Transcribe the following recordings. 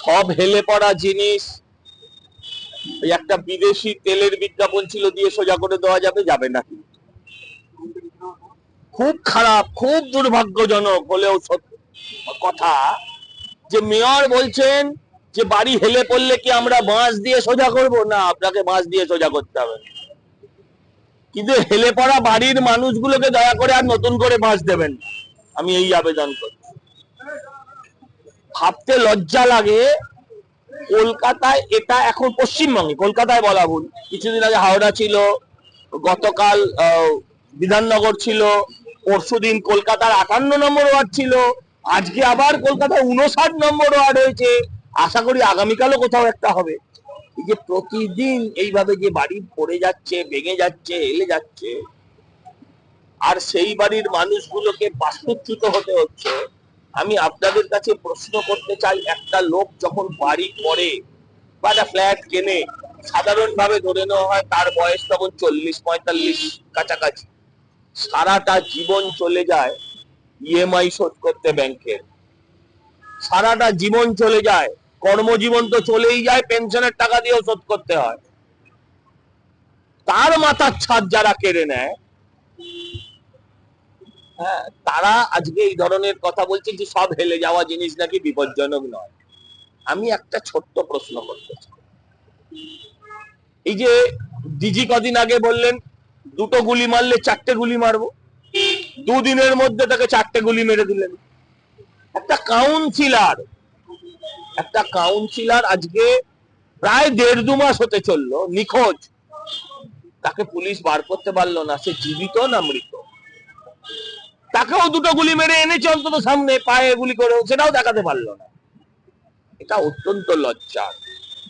সব হেলে পড়া জিনিস। একটা বিদেশি তেলের বিজ্ঞাপন ছিল দিয়ে সোজা করে দেওয়া যাবে যাবে না। খুব খারাপ, খুব দুর্ভাগ্যজনক হলেও কথা যে মেয়র বলছেন যে বাড়ি হেলে পড়লে কি আমরা বাঁশ দিয়ে সোজা করব? না, আপনাকে বাঁশ দিয়ে সোজা করতে হবে। কিন্তু হেলে পড়া বাড়ির মানুষগুলোকে দয়া করে আর নতুন করে বাঁশ দেবেন আমি এই আবেদন করছি ভাবতে লজ্জা লাগে, কলকাতায় এটা এখন পশ্চিমবঙ্গে, কলকাতায় বলা ভুল। কিছুদিন আগে হাওড়া ছিল, গতকাল বিধাননগর ছিল, পরশুদিন কলকাতার আটান্ন নম্বর ওয়ার্ড ছিল, আজকে আবার কলকাতায় উনষাট নম্বর ওয়ার্ড হয়েছে। আশা করি আগামীকালও কোথাও একটা হবে। এই যে প্রতিদিন এইভাবে যে বাড়ি পড়ে যাচ্ছে, ভেঙে যাচ্ছে হেলে যাচ্ছে, আর সেই বাড়ির মানুষগুলোকে বাস্তুচ্যুত হতে হচ্ছে আমি আপনাদের কাছে প্রশ্ন করতে চাই, একটা লোক যখন বাড়ি করে বা একটা ফ্ল্যাট কেনে, সাধারণভাবে ধরে নেওয়া হয় তার বয়স তখন চল্লিশ, পঁয়তাল্লিশ কাছাকাছি। সারাটা জীবন চলে যায় ইএমআই শোধ করতে ব্যাংকের সারাটা জীবন চলে যায়, কর্মজীবন তো চলেই যায় পেনশনের টাকা দিয়েও শোধ করতে হয়। তার মাথার ছাদ যারা কেড়ে নেয় তারা আজকে এই ধরনের কথা বলছে যে সব হেলে যাওয়া জিনিস নাকি বিপজ্জনক নয়। আমি একটা ছোট্ট প্রশ্ন করতে এই যে ডিজি কদিন আগে বললেন, দুটো গুলি মারলে চারটে গুলি মারবো। দুদিনের মধ্যে তাকে চারটে গুলি মেরে দিলেন। একটা কাউন্সিলার একটা কাউন্সিলার আজকে প্রায় দেড় দু মাস হতে চলল, নিখোঁজ। তাকে পুলিশ বার করতে পারল না, সে জীবিত না মৃত? তাকেও দুটো গুলি মেরে এনেছে অন্তত সামনে পায়ে গুলি করে সেটাও দেখাতে পারল না। এটা অত্যন্ত লজ্জার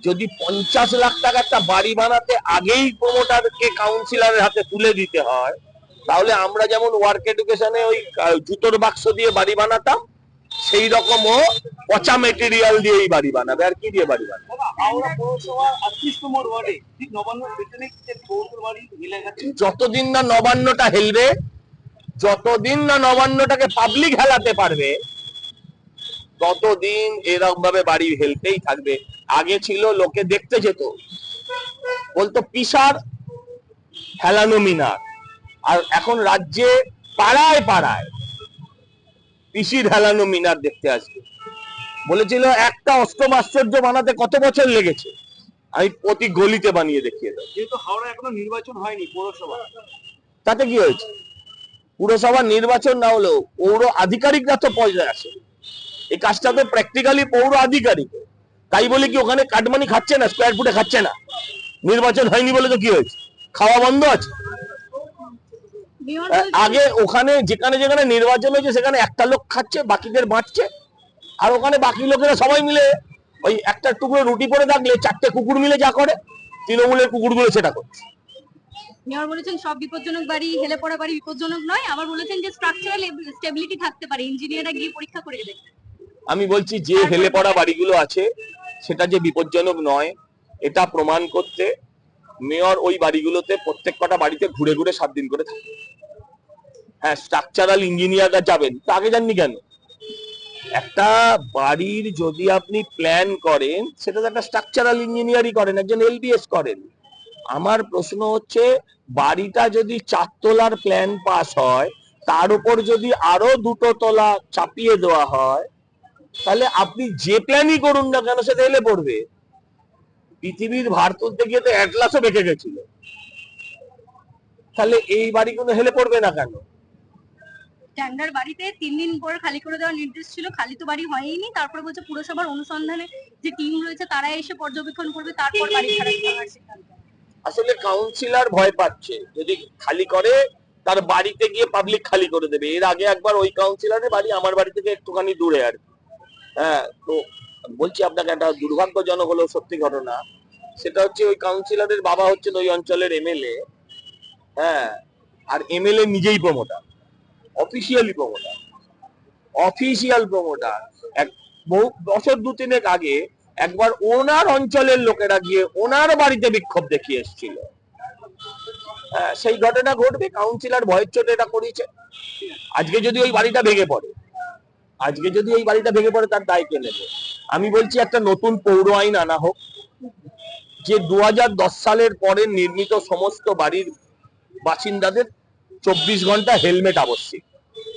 যদি পঞ্চাশ লাখ টাকা একটা বাড়ি বানাতে আগেই প্রমোটারকে কাউন্সিলরের হাতে তুলে দিতে হয় তাহলে আমরা যেমন ওয়ার্ক এডুকেশনে ওই জুতোর বাক্স দিয়ে বাড়ি বানাতাম সেই রকমও পচা মেটেরিয়াল দিয়েই বাড়ি বানাবে। আর কি দিয়ে বাড়ি বানাবে? যতদিন না নবান্নটা হেলবে যতদিন না নবান্নটাকে পাবলিক হেলাতে পারবে ততদিন এরকম ভাবে বাড়ি হেলতেই থাকবে। আগে ছিল লোকে দেখতে যেত। বলতো পিসার হেলানো মিনার। আর এখন রাজ্যে পাড়ায় পাড়ায় পিসির হেলানো মিনার দেখতে আসবে। বলেছিল একটা অষ্টম আশ্চর্য বানাতে কত বছর লেগেছে? আমি প্রতি গলিতে বানিয়ে দেখিয়ে দেবো। যেহেতু হাওড়া এখনও নির্বাচন হয়নি পৌরসভা। তাতে কি হয়েছে? পুরসভা নির্বাচন না হলেও পৌর আধিকারিকরা তো পয়সা আছে। এই কাজটা তো প্র্যাকটিক্যালি পৌর আধিকারিক। তাই বলে কি ওখানে কাটমানি খাচ্ছে না স্কোয়ার ফুটে খাচ্ছে না? নির্বাচন হয়নি বলে তো কি হয়েছে? খাওয়া বন্ধ আছে? আগে ওখানে যেখানে যেখানে নির্বাচন হয়েছে সেখানে একটা লোক খাচ্ছে বাকিদের বাঁচছে। আর ওখানে বাকি লোকেরা সবাই মিলে ওই একটা টুকরো রুটি পরে থাকলে চারটে কুকুর মিলে যা করে তৃণমূলের কুকুরগুলো সেটা করছে। মেয়র বলেছেন সব বিপজ্জনক বাড়ি হেলে পড়া বাড়ি বিপজ্জনক নয়। আবার বলেছেন যে স্ট্রাকচারাল স্টেবিলিটি থাকতে পারে। ইঞ্জিনিয়াররা গিয়ে পরীক্ষা করে দেবে। আমি বলছি যে হেলে পড়া বাড়িগুলো আছে সেটা যে বিপজ্জনক নয় এটা প্রমাণ করতে মেয়র ওই বাড়িগুলোতে প্রত্যেক কটা বাড়িতে ঘুরে ঘুরে সাত দিন করে থাকে। হ্যাঁ স্ট্রাকচারাল ইঞ্জিনিয়াররা যাবেন তা আগে যাননি কেন? একটা বাড়ির যদি আপনি প্ল্যান করেন সেটা তো একটা স্ট্রাকচারাল ইঞ্জিনিয়ারই করেন একজন এলবিএস করেন। আমার প্রশ্ন হচ্ছে, বাড়িটা যদি চারতলার প্ল্যান পাস হয়, তার উপর যদি আরও দুটো তলা চাপিয়ে দেওয়া হয়, তাহলে আপনি যে প্ল্যানই করুন না কেন সেটা এলে পড়বে? পৃথিবীর ভার তুলতে গিয়ে তো অ্যাটলাসও বেঁকে গেছিল। তাহলে এই বাড়িগুলো হেলে পড়বে না কেন? স্ট্যান্ডার্ড বাড়িতে তিন দিন পর খালি করে দেওয়ার নির্দেশ ছিল, খালি তো বাড়ি হয়নি। তারপরে বলছে পুরসভার অনুসন্ধানে যে টিম রয়েছে, তারা এসে পর্যবেক্ষণ করবে, তারপর বাড়ি হবে। আসলে কাউন্সিলর ভয় পাচ্ছে। যদি খালি করে, তার বাড়িতে গিয়ে পাবলিক খালি করে দেবে। এর আগে একবার ওই কাউন্সিলরের বাড়ি, আমার বাড়ি থেকে একটুখানি দূরে আর। হ্যাঁ তো বলছি আপনাকে একটা দুর্ভাগ্যজনক হলো সত্যি ঘটনা। সেটা হচ্ছে ওই কাউন্সিলরের বাবা হচ্ছেন ওই অঞ্চলের এমএলএ হ্যাঁ আর এমএলএ নিজেই promoter officially promoter official promoter এক বহু বছর দু তিনেক আগে একবার ওনার অঞ্চলের লোকেরা গিয়ে ওনার বাড়িতে বিক্ষোভ দেখিয়ে এসেছিল। হ্যাঁ, সেই ঘটনা ঘটবে কাউন্সিলর ভয়ের চোটে এটা করেছে আজকে যদি ওই বাড়িটা ভেঙে পড়ে আজকে যদি এই বাড়িটা ভেঙে পড়ে তার দায় কে নেবে? আমি বলছি একটা নতুন পৌর আইন আনা হোক যে দু হাজার দশ সালের পরে নির্মিত সমস্ত বাড়ির বাসিন্দাদের চব্বিশ ঘণ্টা হেলমেট আবশ্যিক।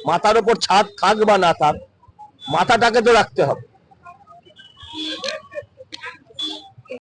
মাথার ওপর ছাদ থাক বা না থাক মাথাটাকে তো রাখতে হবে।